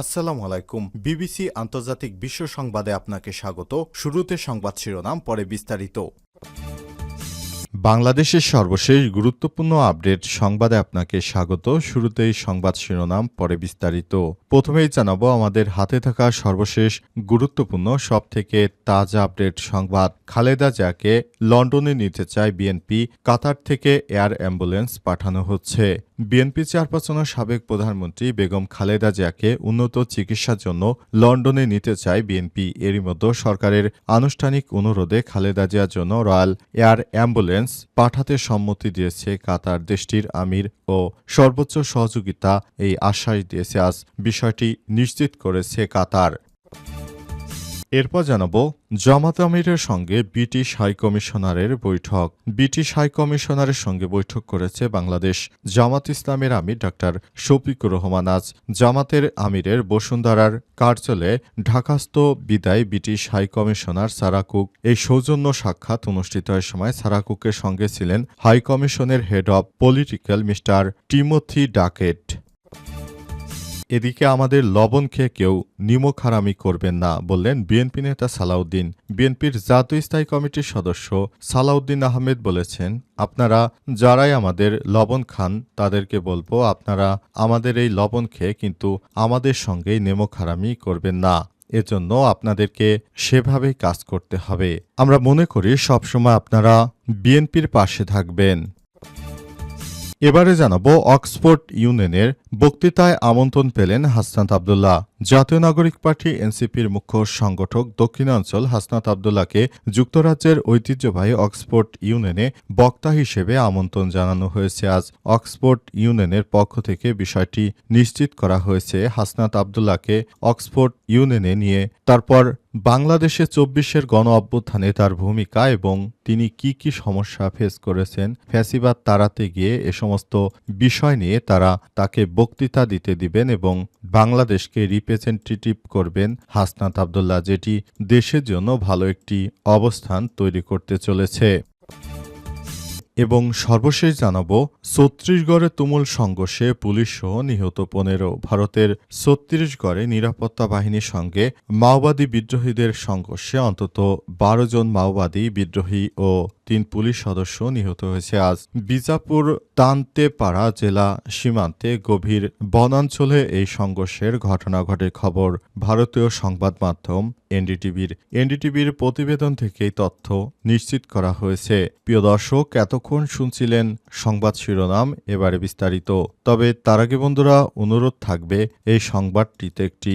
আসসালামু আলাইকুম। বিবিসি আন্তর্জাতিক বিশ্ব সংবাদে আপনাকে স্বাগত। শুরুতে সংবাদ শিরোনাম, পরে বিস্তারিত। বাংলাদেশের সর্বশেষ গুরুত্বপূর্ণ আপডেট সংবাদে আপনাকে স্বাগত। শুরুতেই সংবাদ শিরোনাম, পরে বিস্তারিত। প্রথমেই জানাব, আমাদের হাতে থাকা সর্বশেষ গুরুত্বপূর্ণ সব থেকে তাজা আপডেট সংবাদ। খালেদা জিয়াকে লন্ডনে নিতে চায় বিএনপি। কাতার থেকে এয়ার অ্যাম্বুলেন্স পাঠানো হচ্ছে। বিএনপি চেয়ারপারসনের সাবেক প্রধানমন্ত্রী বেগম খালেদা জিয়াকে উন্নত চিকিৎসার জন্য লন্ডনে নিতে চায় বিএনপি। এরই মধ্যে সরকারের আনুষ্ঠানিক অনুরোধে খালেদা জিয়ার জন্য রয়্যাল এয়ার অ্যাম্বুলেন্স পাঠাতে সম্মতি দিয়েছে কাতার দেশটির আমির ও সর্বোচ্চ সহযোগিতা এই আশ্বাস দিয়েছে। আজ বিষয়টি নিশ্চিত করেছে কাতার। এরপর জানাব, জামাত আমিরের সঙ্গে ব্রিটিশ হাইকমিশনারের বৈঠক। ব্রিটিশ হাইকমিশনারের সঙ্গে বৈঠক করেছে বাংলাদেশ। জামাত ইসলামের আমির ডাক্তার শফিকুর রহমান আজ জামাতের আমিরের বসুন্ধরার কার্যালয়ে ঢাকাস্থ বিদায় ব্রিটিশ হাইকমিশনার সারাকুক এই সৌজন্য সাক্ষাৎ অনুষ্ঠিত হয় সময় সারাকুকের সঙ্গে ছিলেন হাইকমিশনের head of political mister Timothy Duckett. এদিকে আমাদের লবণ খেয়ে কেউ নিমক হারামি করবেন না বললেন বিএনপি নেতা সালাউদ্দিন। বিএনপির জাতীয় স্থায়ী কমিটির সদস্য সালাউদ্দিন আহমেদ বলেছেন, আপনারা যারাই আমাদের লবণ খান, তাদেরকে বলব আপনারা আমাদের এই লবণ খেয়ে কিন্তু আমাদের সঙ্গেই নেমক হারামি করবেন না। এজন্য আপনাদেরকে সেভাবেই কাজ করতে হবে। আমরা মনে করি সবসময় আপনারা বিএনপির পাশে থাকবেন। এবারে জানাব অক্সফোর্ড ইউনিয়নের বক্তৃতায় আমন্ত্রণ পেলেন হাসনাত আবদুল্লাহ। জাতীয় নাগরিক পার্টি এনসিপির মুখ্য সংগঠক দক্ষিণাঞ্চল হাসনাত আবদুল্লাহকে যুক্তরাজ্যের ঐতিহ্যবাহী অক্সফোর্ড ইউনিয়নে বক্তা হিসেবে আমন্ত্রণ জানানো হয়েছে। আজ অক্সফোর্ড ইউনিয়নের পক্ষ থেকে বিষয়টি নিশ্চিত করা হয়েছে। হাসনাত আবদুল্লাহকে অক্সফোর্ড ইউনিয়নে নিয়ে তারপর বাংলাদেশে চব্বিশের গণ অভ্যুত্থানে তার ভূমিকা এবং তিনি কি কি সমস্যা ফেস করেছেন, ফ্যাসিবাদ তাড়াতে গিয়ে এ সমস্ত বিষয় নিয়ে তারা তাকে বক্তৃতা দিতে দিবেন এবং বাংলাদেশকে রিপ্রেজেন্টেটিভ করবেন হাসনাত আবদুল্লাহ, যেটি দেশের জন্য ভালো একটি অবস্থান তৈরি করতে চলেছে। এবং সর্বশেষ জানাব, ছত্তিশগড়ে তুমুল সংঘর্ষে পুলিশ সহ নিহত পনেরো। ভারতের ছত্তিশগড়ে নিরাপত্তা বাহিনীর সঙ্গে মাওবাদী বিদ্রোহীদের সংঘর্ষে অন্তত বারো জন মাওবাদী বিদ্রোহী ও তিন পুলিশ সদস্য নিহত হয়েছে। আজ বিজাপুর তান্তেপাড়া জেলা সীমান্তে গভীর বনাঞ্চলে এই সংঘর্ষের ঘটনা ঘটে। খবর, ভারতীয় সংবাদ মাধ্যম এনডিটিভির। এনডিটিভির প্রতিবেদন থেকে তথ্য নিশ্চিত করা হয়েছে। প্রিয় দর্শক, এতক্ষণ শুনছিলেন সংবাদ শিরোনাম, এবারে বিস্তারিত। তবে তার আগে বন্ধুরা, অনুরোধ থাকবে, এই সংবাদটিতে একটি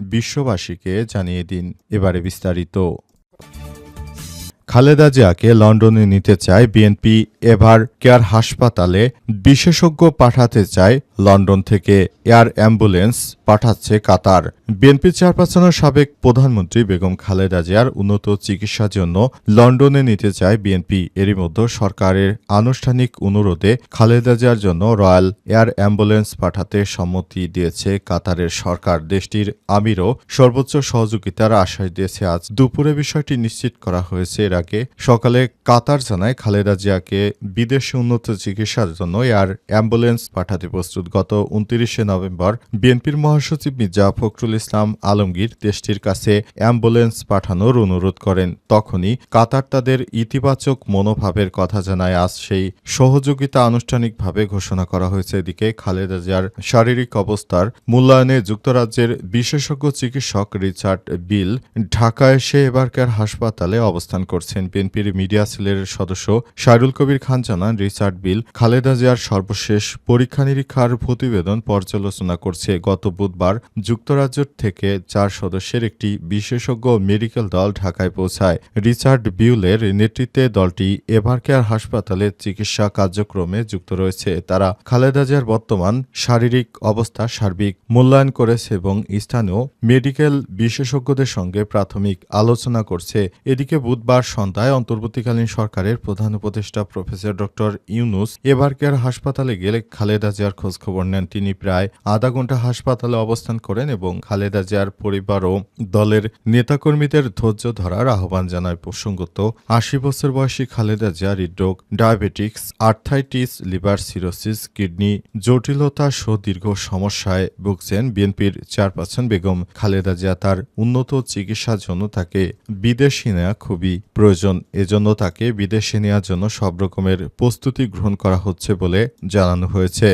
বিশ্ববাসীকে জানিয়ে দিন এবারে বিস্তারিত। খালেদা জিয়াকে লন্ডনে নিতে চায় বিএনপি এভার কেয়ার হাসপাতালে বিশেষজ্ঞ পাঠাতে চায় লন্ডন থেকে। এয়ার অ্যাম্বুলেন্স পাঠাচ্ছে কাতার। বিএনপি চেয়ারপারসনের সাবেক প্রধানমন্ত্রী বেগম খালেদা জিয়ার উন্নত চিকিৎসার জন্য লন্ডনে নিতে চায় বিএনপি। এরই মধ্যে সরকারের আনুষ্ঠানিক অনুরোধে খালেদা জিয়ার জন্য রয়্যাল এয়ার অ্যাম্বুলেন্স পাঠাতে সম্মতি দিয়েছে কাতারের সরকার। দেশটির আমিরও সর্বোচ্চ সহযোগিতার আশ্বাস দিয়েছে। আজ দুপুরে বিষয়টি নিশ্চিত করা হয়েছে। এর আগে সকালে কাতার জানায় খালেদা জিয়াকে বিদেশে উন্নত চিকিৎসার জন্য এয়ার অ্যাম্বুলেন্স পাঠাতে প্রস্তুত। গত উনত্রিশে নভেম্বর বিএনপির মহাসচিব মির্জা ফখরুল ইসলাম আলমগীর দেশটির কাছে অ্যাম্বুলেন্স পাঠানোর অনুরোধ করেন। তখনই কাতার তাদের ইতিবাচক মনোভাবের কথা জানায়। আজ সেই সহযোগিতা আনুষ্ঠানিকভাবে ঘোষণা করা হয়েছে। এদিকে খালেদা জিয়ার শারীরিক অবস্থার মূল্যায়নে যুক্তরাজ্যের বিশেষজ্ঞ চিকিৎসক রিচার্ড বিল ঢাকা এসে এবারকার হাসপাতালে অবস্থান করছেন। বিএনপির মিডিয়া সেলের সদস্য শাহরুল কবির খান জানান, রিচার্ড বিল খালেদা জিয়ার সর্বশেষ পরীক্ষা নিরীক্ষার প্রতিবেদন পর্যালোচনা করছে। গত বুধবার যুক্তরাজ্য থেকে চার সদস্যের একটি বিশেষজ্ঞ মেডিকেল দল ঢাকায় পৌঁছায়। রিচার্ড বিউলের নেতৃত্বে দলটি এভারকেয়ার হাসপাতালে চিকিৎসা কার্যক্রমে যুক্ত রয়েছে। তারা খালেদা বর্তমান শারীরিক অবস্থা, সার্বিক মূল্যায়ন করেছে এবং স্থানীয় মেডিকেল বিশেষজ্ঞদের সঙ্গে প্রাথমিক আলোচনা করছে। এদিকে বুধবার সন্ধ্যায় অন্তর্বর্তীকালীন সরকারের প্রধান উপদেষ্টা প্রফেসর ডক্টর ইউনুস এভারকেয়ার হাসপাতালে গেলে খালেদা জিয়ার খোঁজখবর নেন। তিনি প্রায় আধা ঘণ্টা হাসপাতালে অবস্থান করেন এবং খালেদা জিয়ার পরিবার ও দলের নেতাকর্মীদের ধৈর্য ধরার আহ্বান জানায় প্রসঙ্গত, আশি বছর বয়সী খালেদা জিয়া হৃদরোগ, diabetics, arthritis, liver cirrhosis, kidney জটিলতা সহ দীর্ঘ সমস্যায় ভুগছেন বিএনপির চেয়ারপারসন বেগম। খালেদা জিয়া তার উন্নত চিকিৎসার জন্য তাকে বিদেশে নেওয়া খুবই প্রয়োজন। এজন্য তাকে বিদেশে নেওয়ার জন্য সব রকমের প্রস্তুতি গ্রহণ করা হচ্ছে বলে জানানো হয়েছে।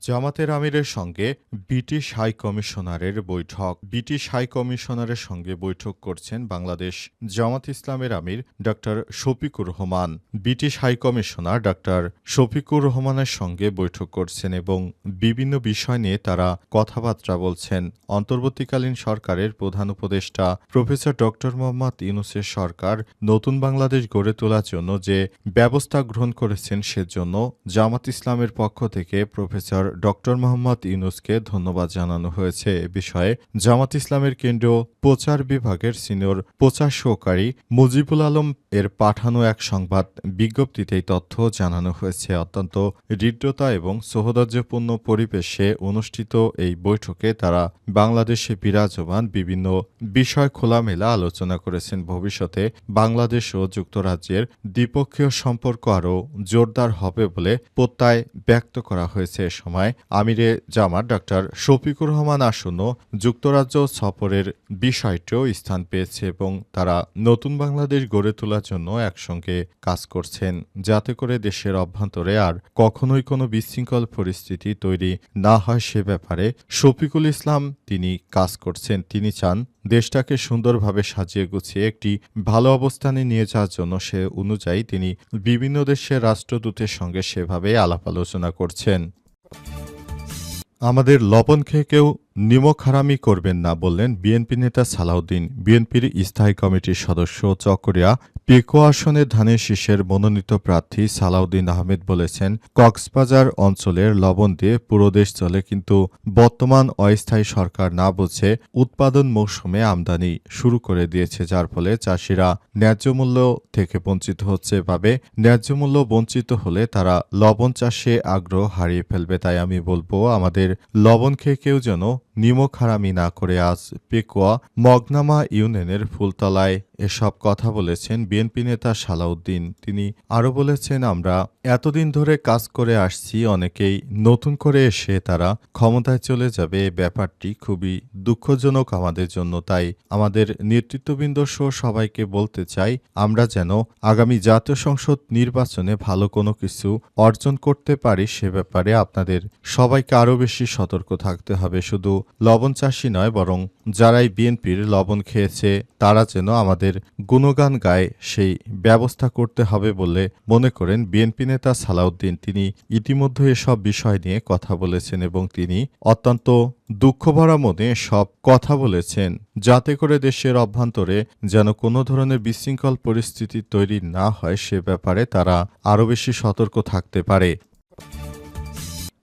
জামাতের আমিরের সঙ্গে ব্রিটিশ হাই কমিশনারের বৈঠক। ব্রিটিশ হাই কমিশনারের সঙ্গে বৈঠক করছেন বাংলাদেশ জামাত ইসলামের আমির doctor Shafiqur Rahman. British high commissioner doctor Shafiqur রহমানের সঙ্গে বৈঠক করছেন এবং বিভিন্ন বিষয় নিয়ে তারা কথাবার্তা বলছেন। অন্তর্বর্তীকালীন সরকারের প্রধান উপদেষ্টা প্রফেসর ডক্টর মোহাম্মদ ইউনুসের সরকার নতুন বাংলাদেশ গড়ে তোলার জন্য যে ব্যবস্থা গ্রহণ করেছেন সেজন্য জামাত ইসলামের পক্ষ থেকে প্রফেসর ডক্টর মোহাম্মদ ইউনুসকে ধন্যবাদ জানানো হয়েছে এ বিষয়ে। জামাত ইসলামের কেন্দ্রীয় প্রচার বিভাগের সিনিয়র প্রচার সহকারী মুজিবুল আলম এর পাঠানো এক সংবাদ বিজ্ঞপ্তিতে তথ্য জানানো হয়েছে। অত্যন্ত হৃদ্রতা এবং সৌহদর্যপূর্ণ পরিবেশে অনুষ্ঠিত এই বৈঠকে তারা বাংলাদেশে বিরাজমান বিভিন্ন বিষয় খোলামেলা আলোচনা করেছেন। ভবিষ্যতে বাংলাদেশ ও যুক্তরাজ্যের দ্বিপক্ষীয় সম্পর্ক আরও জোরদার হবে বলে প্রত্যয় ব্যক্ত করা হয়েছে এ সময়। আমিরে জামাত ডক্টর শফিকুর রহমান আসন্ন যুক্তরাজ্য সফরের বিষয়টিও স্থান পেয়েছে এবং তারা নতুন বাংলাদেশ গড়ে তোলার জন্য একসঙ্গে কাজ করছেন। যাতে করে দেশের অভ্যন্তরে আর কখনোই কোনো বিশৃঙ্খল পরিস্থিতি তৈরি না হয় সে ব্যাপারে শফিকুল ইসলাম তিনি কাজ করছেন। তিনি চান দেশটাকে সুন্দরভাবে সাজিয়ে গুছিয়ে একটি ভালো অবস্থানে নিয়ে যাওয়ার জন্য সে অনুযায়ী তিনি বিভিন্ন দেশের রাষ্ট্রদূতের সঙ্গে সেভাবে আলাপ আলোচনা করছেন। আমাদের লবণ খেয়ে কেউ নিমক হারামি করবেন না বললেন বিএনপি নেতা সালাউদ্দিন। বিএনপির স্থায়ী কমিটির সদস্য চকরিয়া পেকো আসনের ধানের শীষের মনোনীত প্রার্থী সালাউদ্দিন আহমেদ বলেছেন, কক্সবাজার অঞ্চলের লবণ দিয়ে পুরো দেশ চলে, কিন্তু বর্তমান অস্থায়ী সরকার না বুঝে উৎপাদন মৌসুমে আমদানি শুরু করে দিয়েছে, যার ফলে চাষিরা ন্যায্য মূল্য থেকে বঞ্চিত হচ্ছে। ভাবে ন্যায্য মূল্য বঞ্চিত হলে তারা লবণ চাষে আগ্রহ হারিয়ে ফেলবে। তাই আমি বলব, আমাদের লবণ খেয়ে কেউ যেন নিমক হারামি না করে আজ পেকুয়া মগনামা ইউনিয়নের ফুলতলায় এসব কথা বলেছেন বিএনপি নেতা সালাউদ্দিন। তিনি আরও বলেছেন, আমরা এতদিন ধরে কাজ করে আসছি, অনেকেই নতুন করে এসে তারা ক্ষমতায় চলে যাবে। ব্যাপারটি খুবই দুঃখজনক আমাদের জন্য। তাই আমাদের নেতৃত্ববৃন্দ সহ সবাইকে বলতে চাই, আমরা যেন আগামী জাতীয় সংসদ নির্বাচনে ভালো কোনো কিছু অর্জন করতে পারি সে ব্যাপারে আপনাদের সবাইকে আরও বেশি সতর্ক থাকতে হবে। শুধু লবণ চাষি নয়, বরং যারাই বিএনপির লবণ খেয়েছে, তারা যেন আমাদের গুণগান গায়ে, সেই ব্যবস্থা করতে হবে বলে মনে করেন বিএনপি নেতা সালাউদ্দিন। তিনি ইতিমধ্যে এসব বিষয় নিয়ে কথা বলেছেন এবং তিনি অত্যন্ত দুঃখভরা মনে সব কথা বলেছেন। যাতে করে দেশের অভ্যন্তরে যেন কোনো ধরনের বিশৃঙ্খল পরিস্থিতি তৈরি না হয়, সে ব্যাপারে তারা আরও বেশি সতর্ক থাকতে পারে।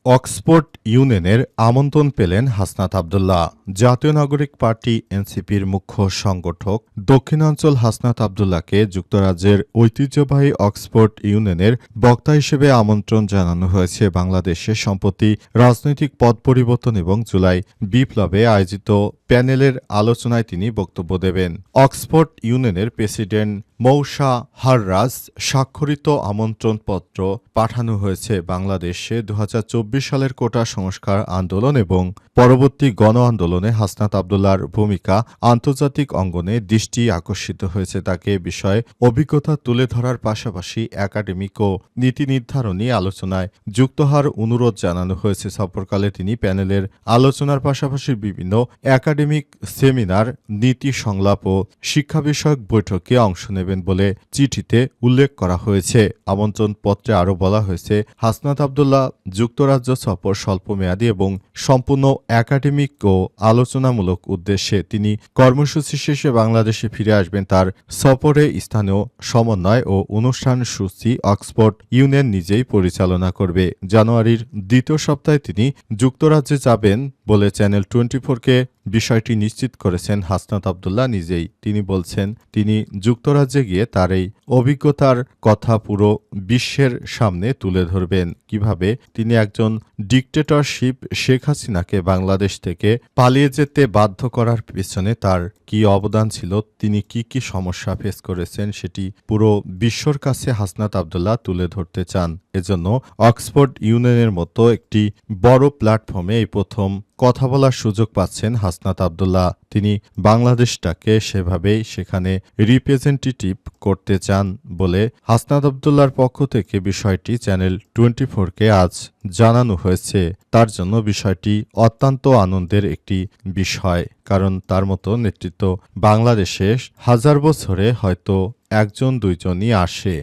অক্সফোর্ড ইউনিয়নের আমন্ত্রণ পেলেন হাসনাত আবদুল্লাহ। জাতীয় নাগরিক পার্টি এনসিপির মুখ্য সংগঠক দক্ষিণাঞ্চল হাসনাত আবদুল্লাহকে যুক্তরাজ্যের ঐতিহ্যবাহী অক্সফোর্ড ইউনিয়নের বক্তা হিসেবে আমন্ত্রণ জানানো হয়েছে বাংলাদেশে সম্প্রতি রাজনৈতিক পদ পরিবর্তন এবং জুলাই বিপ্লবে আয়োজিত প্যানেলের আলোচনায় তিনি বক্তব্য দেবেন। অক্সফোর্ড ইউনিয়নের প্রেসিডেন্ট মৌসা হাররাজ স্বাক্ষরিত আমন্ত্রণপত্র পাঠানো হয়েছে বাংলাদেশে দু হাজার চব্বিশ সালের কোটা সংস্কার আন্দোলন এবং পরবর্তী গণ আন্দোলনে হাসনাত আবদুল্লার ভূমিকা আন্তর্জাতিক অঙ্গনে দৃষ্টি আকর্ষিত হয়েছে। তাকে বিষয়ে অভিজ্ঞতা তুলে ধরার পাশাপাশি একাডেমিক ও নীতি নির্ধারণী আলোচনায় যুক্ত হওয়ার অনুরোধ জানানো হয়েছে। সফরকালে তিনি প্যানেলের আলোচনার পাশাপাশি বিভিন্ন একাডেমিক সেমিনার, নীতি সংলাপ ও শিক্ষা বিষয়ক বৈঠকে অংশ নেবেন। করবেন বলে চিঠিতে উল্লেখ করা হয়েছে। আমন্ত্রণ পত্রে আরও বলা হয়েছে, হাসনাত আবদুল্লাহ যুক্তরাজ্য সফর স্বল্পমেয়াদী এবং সম্পূর্ণ একাডেমিক ও আলোচনামূলক উদ্দেশ্যে তিনি কর্মসূচি শেষে বাংলাদেশে ফিরে আসবেন। তার সফরে স্থানীয় সমন্বয় ও অনুষ্ঠান সূচি অক্সফোর্ড ইউনিয়ন নিজেই পরিচালনা করবে। জানুয়ারির দ্বিতীয় সপ্তাহে তিনি যুক্তরাজ্যে যাবেন। বলে চ্যানেল টোয়েন্টি ফোরকে বিষয়টি নিশ্চিত করেছেন হাসনাত আবদুল্লাহ নিজেই। তিনি বলছেন, তিনি যুক্তরাজ্যে গিয়ে তার এই অভিজ্ঞতার কথা পুরো বিশ্বের সামনে তুলে ধরবেন। কীভাবে? তিনি একজন ডিকটেটরশিপ শেখ হাসিনাকে বাংলাদেশ থেকে পালিয়ে যেতে বাধ্য করার পেছনে তার কি অবদান ছিল, তিনি কি কি সমস্যা ফেস করেছেন সেটি পুরো বিশ্বর কাছে হাসনাত আবদুল্লাহ তুলে ধরতে চান। এজন্য অক্সফোর্ড ইউনিয়নের মতো একটি বড় প্ল্যাটফর্মে এই প্রথম কথা বলার সুযোগ পাচ্ছেন হাসনাত আবদুল্লাহ। তিনি বাংলাদেশটাকে সেভাবেই সেখানে রিপ্রেজেন্টেটিভ করতে চান বলে হাসনাত আবদুল্লার পক্ষ থেকে বিষয়টি চ্যানেল টোয়েন্টি ফোরকে আজ জানানো হয়েছে। তার জন্য বিষয়টি অত্যন্ত আনন্দের একটি বিষয়, কারণ তার মতো নেতৃত্ব বাংলাদেশে হাজার বছরে হয়তো একজন দুইজনই আসে।